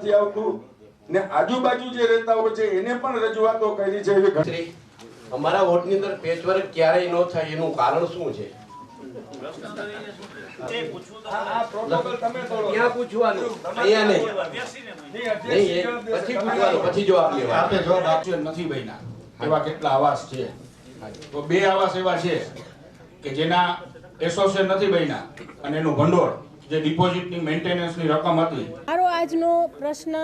નથી આવતું? ને આજુબાજુ જે રહેતા હોય છે એને પણ રજૂઆતો કરી છે એવી અમારા વોટની અંદર પેચવર્ક ક્યારેય ન થાય એનું કારણ શું છે? એવા કેટલા આવાસ છે. તો બે આવાસ એવા છે કે જેના એસોસિએશન નથી બન્યા. અને એનું ભંડોળ જે ડિપોઝિટની મેન્ટેનન્સની રકમ હતી. આજનો પ્રશ્ન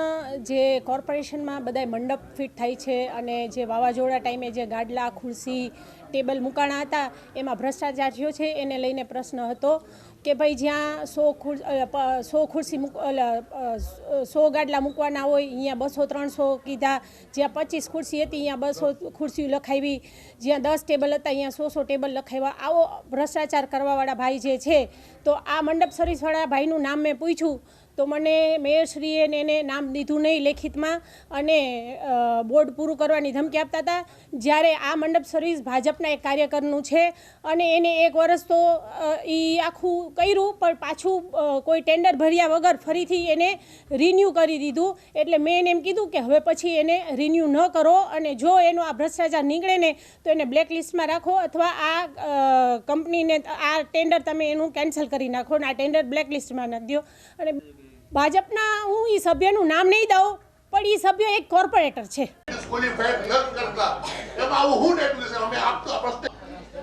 જે કોર્પોરેશનમાં બધાય મંડપ ફિટ થાય છે અને જે વાવાઝોડા ટાઈમે જે ગાડલા, ખુરશી, ટેબલ મુકાણા હતા, એમાં ભ્રષ્ટાચાર થયો છે. એને લઈને પ્રશ્ન હતો કે ભાઈ જ્યાં સો ખુર સો ખુરશી મૂક સો ગાડલા મૂકવાના હોય અહીંયા બસો ત્રણસો કીધા. જ્યાં પચીસ ખુરશી હતી અહીંયા બસો ખુરશીઓ લખાવી. જ્યાં દસ ટેબલ હતા અહીંયા સો સો ટેબલ લખાવ્યા. આવો ભ્રષ્ટાચાર કરવાવાળા ભાઈ જે છે, તો આ મંડપ સર્વિસવાળા ભાઈનું નામ મેં પૂછ્યું. તો મને મેયરશ્રીએ એને નામ દીધું નહીં લેખિતમાં અને બોર્ડ પૂરું કરવાની ધમકી આપતા હતા. જ્યારે આ મંડપ સર્વિસ ભાજપના એક કાર્યકરનું છે અને એને એક વર્ષ તો એ આખું કર્યું, પણ પાછું કોઈ ટેન્ડર ભર્યા વગર ફરીથી એને રિન્યૂ કરી દીધું. એટલે મેં એને એમ કીધું કે હવે પછી એને રિન્યૂ ન કરો અને જો એનો આ ભ્રષ્ટાચાર નીકળે ને, તો એને બ્લેક લિસ્ટમાં રાખો અથવા આ કંપનીને આ ટેન્ડર તમે એનું કેન્સલ કરી નાખો અને આ ટેન્ડર બ્લેક લિસ્ટમાં નાખી દો અને ભાજપના હું એ સભ્યનું નામ નહીં દઉં પણ એ સભ્ય એક કોર્પોરેટર છે.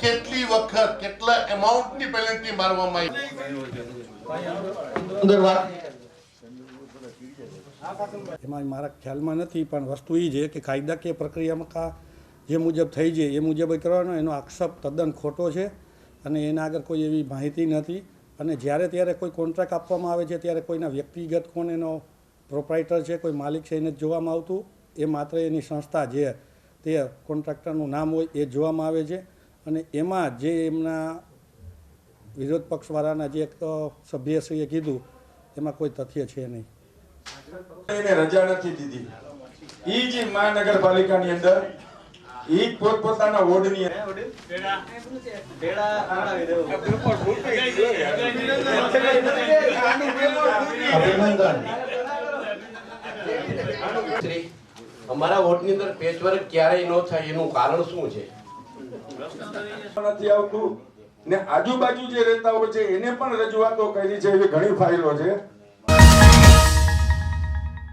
કેટલી વખત કેટલા એમાઉન્ટની પેનલ્ટી મારવામાં આવી? એમાં મારા ખ્યાલમાં નથી પણ વસ્તુ એ છે કે કાયદાકીય પ્રક્રિયામાં કા જે મુજબ થઈ જાય એ મુજબ કરવાનો. એનો આક્ષેપ તદ્દન ખોટો છે અને એના આગળ કોઈ એવી માહિતી નથી. અને જ્યારે ત્યારે કોઈ કોન્ટ્રાક્ટ આપવામાં આવે છે, ત્યારે કોઈના વ્યક્તિગત કોણ એનો પ્રોપ્રાઇટર છે, કોઈ માલિક છે એને જ જોવામાં આવતું. એ માત્ર એની સંસ્થા જે તે કોન્ટ્રાક્ટરનું નામ હોય એ જોવામાં આવે છે. અને એમાં જે એમના વિરોધ પક્ષવાળાના જે એક સભ્યશ્રીએ કીધું, એમાં કોઈ તથ્ય છે નહીં. રજા નથી દીધી. ઈ જે મહાનગરપાલિકાની અંદર ઈ પોતપોતાના વોર્ડની અભિનંદન. શ્રી અમારા વોટની અંદર પેચવર્ક ક્યારેય ન થાય એનું કારણ શું છે? નથી આવતું. ને આજુબાજુ જે રહેતા હોય છે એને પણ રજૂઆતો કરી છે એવી ઘણી ફાઇલો છે.